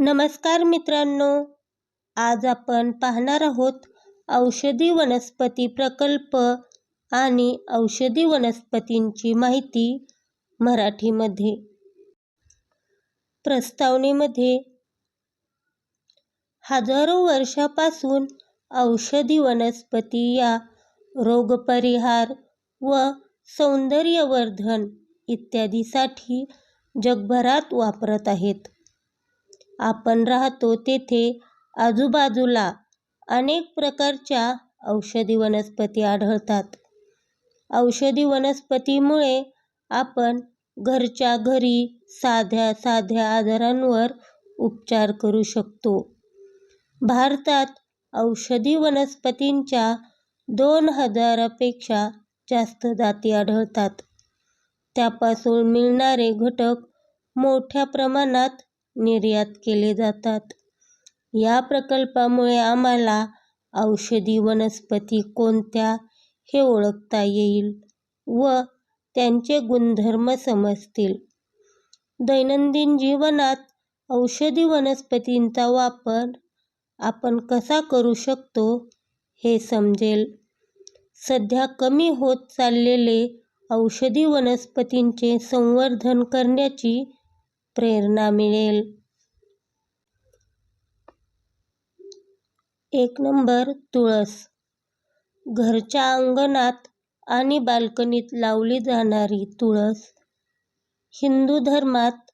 नमस्कार मित्रांनो आज आपण पाहणार आहोत औषधी वनस्पती प्रकल्प आणि औषधी वनस्पतींची माहिती मराठीमध्ये. प्रस्तावनेमध्ये हजारो वर्षापासून औषधी वनस्पती या रोगपरिहार व सौंदर्यवर्धन इत्यादीसाठी जगभरात वापरत आहेत. आपण राहतो तेथे आजूबाजूला अनेक प्रकारच्या औषधी वनस्पती आढळतात. औषधी वनस्पतीमुळे आपण घरच्या घरी साध्या साध्या आजारांवर उपचार करू शकतो. भारतात औषधी वनस्पतींच्या दोन हजारापेक्षा जास्त जाती आढळतात. त्यापासून मिळणारे घटक मोठ्या प्रमाणात निर्यात केले जातात. या प्रकल्पामुळे आम्हाला औषधी वनस्पती कोणत्या हे ओळखता येईल व त्यांचे गुणधर्म समजतील. दैनंदिन जीवनात औषधी वनस्पतींचा वापर आपण कसा करू शकतो हे समजेल. सध्या कमी होत चाललेले औषधी वनस्पतींचे संवर्धन करण्याची प्रेरणा मिळेल. एक नंबर तुळस. घरच्या अंगणात आणि बाल्कनीत लावली जाणारी तुळस हिंदू धर्मात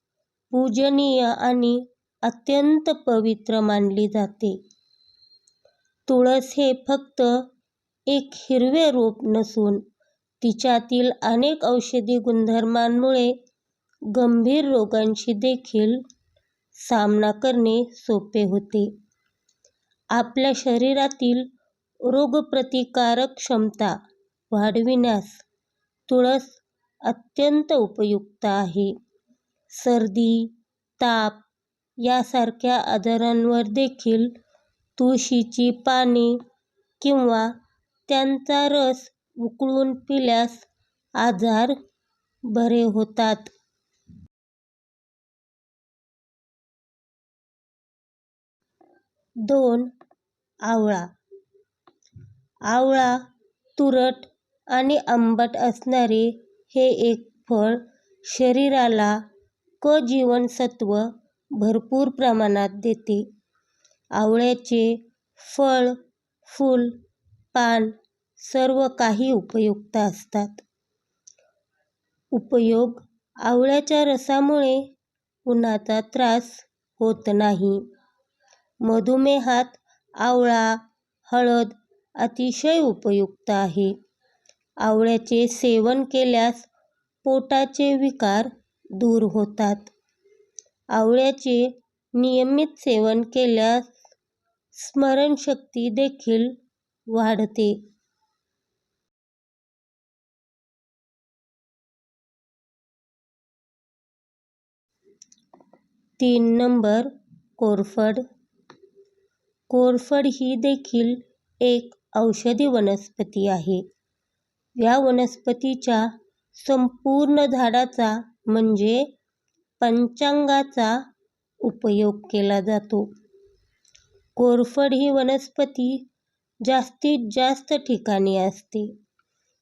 पूजनीय आणि अत्यंत पवित्र मानली जाते. तुळस हे फक्त एक हिरवे रोप नसून तिच्यातील अनेक औषधी गुणधर्मांमुळे गंभीर रोगांशी देखील सामना करणे सोपे होते. आपल्या शरीरातील रोगप्रतिकारक क्षमता वाढविण्यास तुळस अत्यंत उपयुक्त आहे. सर्दी ताप यासारख्या आजारांवर देखील तुळशीची पाने किंवा त्यांचा रस उकळून पिल्यास आजार बरे होतात. दोन आवळा. आवळा तुरट आणि आंबट असणारे हे एक फळ शरीराला क जीवनसत्व भरपूर प्रमाणात देते. आवळ्याचे फळ फूल पान सर्व काही उपयुक्त असतात. उपयोग आवळ्याच्या रसामुळे उन्हाचा त्रास होत नाही. मधुमेहात आवळा हळद अतिशय उपयुक्त आहे. आवळ्याचे सेवन केल्यास पोटाचे विकार दूर होतात. आवळ्याचे नियमित सेवन केल्यास स्मरणशक्ती देखील वाढते. तीन नंबर कोरफड कोरफड ही देखील एक औषधी वनस्पती आहे. या वनस्पतीच्या संपूर्ण झाडाचा म्हणजे पंचांगाचा उपयोग केला जातो. कोरफड ही वनस्पती जास्तीत जास्त ठिकाणी असते.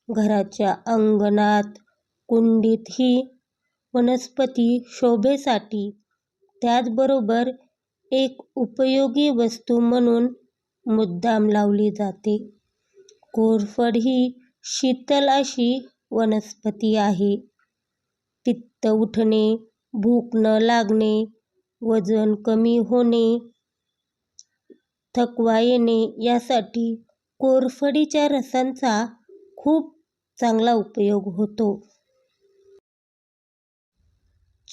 घराच्या अंगणात कुंडीत ही वनस्पती शोभेसाठी त्याचबरोबर एक उपयोगी वस्तू म्हणून मुद्दाम लावली जाते. कोरफड ही शीतल अशी वनस्पती आहे. पित्त उठणे भूक न लागणे वजन कमी होणे थकवा येणे यासाठी कोरफडीच्या रसांचा खूप चांगला उपयोग होतो.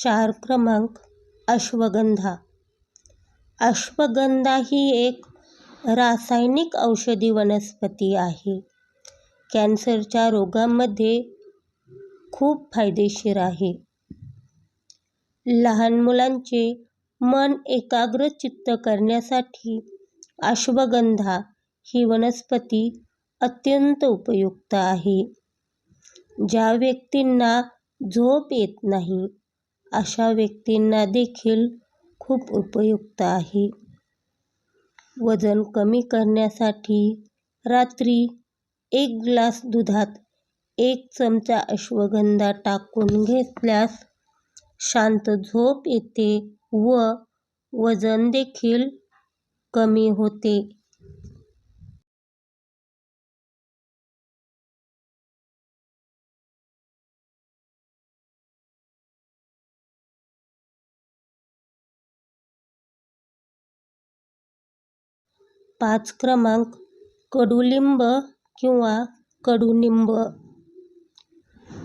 चार क्रमांक अश्वगंधा. अश्वगंधा ही एक रासायनिक औषधी वनस्पती आहे. कॅन्सरच्या रोगांमध्ये खूप फायदेशीर आहे. लहान मुलांचे मन एकाग्रचित्त करण्यासाठी अश्वगंधा ही वनस्पती अत्यंत उपयुक्त आहे. ज्या व्यक्तींना झोप येत नाही अशा व्यक्तींना देखील खूप उपयुक्त आहे. वजन कमी करण्यासाठी रात्री एक ग्लास दुधात एक चमचा अश्वगंधा टाकून घेतल्यास शांत झोप येते व वजन देखील कमी होते. पाच क्रमांक कडुलिंब किंवा कडुनिंब.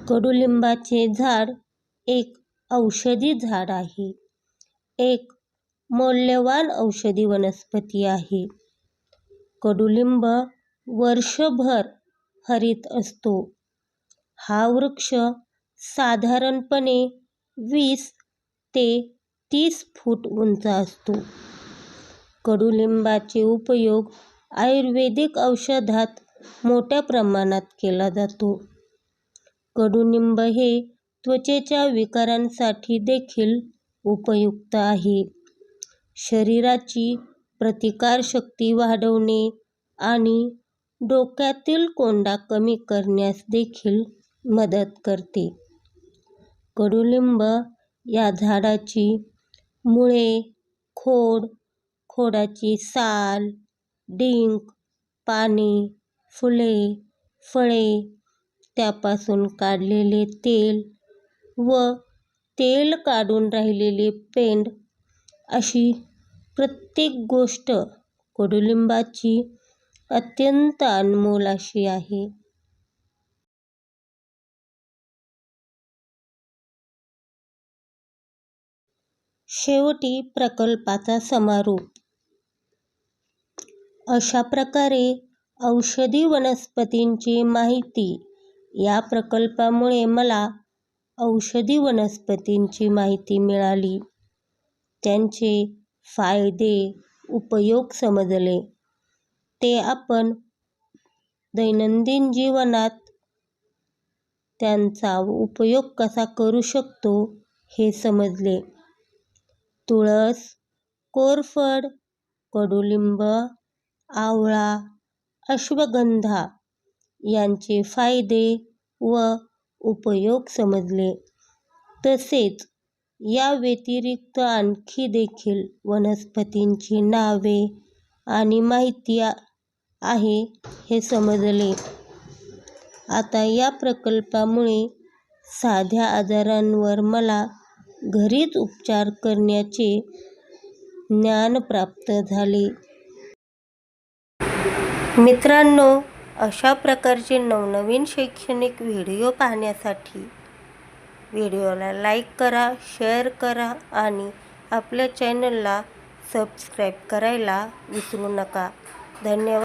कडुलिंबाचे झाड एक औषधी झाड आहे. एक मौल्यवान औषधी वनस्पती आहे. कडुलिंब वर्षभर हरित असतो. हा वृक्ष साधारणपणे वीस ते तीस फूट उंच असतो. कडुलिंबाचे उपयोग आयुर्वेदिक औषधात मोठ्या प्रमाणात केला जातो. कडुनिंब हे त्वचेच्या विकारांसाठी देखील उपयुक्त आहे. शरीराची प्रतिकारशक्ती वाढवणे आणि डोक्यातील कोंडा कमी करण्यास देखील मदत करते. कडुलिंब या झाडाची मुळे खोड खोडाची साल डिंक पाने फुले फळे त्यापासून काढलेले तेल व तेल काढून राहिलेले पेंड अशी प्रत्येक गोष्ट कडुलिंबाची अत्यंत अनमोल अशी आहे. शेवटी प्रकल्पाचा समारोप. अशा प्रकारे औषधी वनस्पतींची माहिती या प्रकल्पामुळे मला औषधी वनस्पतींची माहिती मिळाली. त्यांचे फायदे उपयोग समजले. ते आपण दैनंदिन जीवनात त्यांचा उपयोग कसा करू शकतो हे समजले. तुळस कोरफड कडुलिंब आवळा अश्वगंधा यांचे फायदे व उपयोग समजले. तसेच या व्यतिरिक्त आणखी देखील वनस्पतींची नावे आणि माहिती आहे हे समजले. आता या प्रकल्पामुळे साध्या आजारांवर मला घरीच उपचार करण्याचे ज्ञान प्राप्त झाले. मित्रांनो अशा प्रकारचे नवनवीन शैक्षणिक व्हिडिओ पाहण्यासाठी व्हिडिओला लाईक करा शेअर करा आणि आपल्या चॅनलला सबस्क्राईब करायला विसरू नका. धन्यवाद.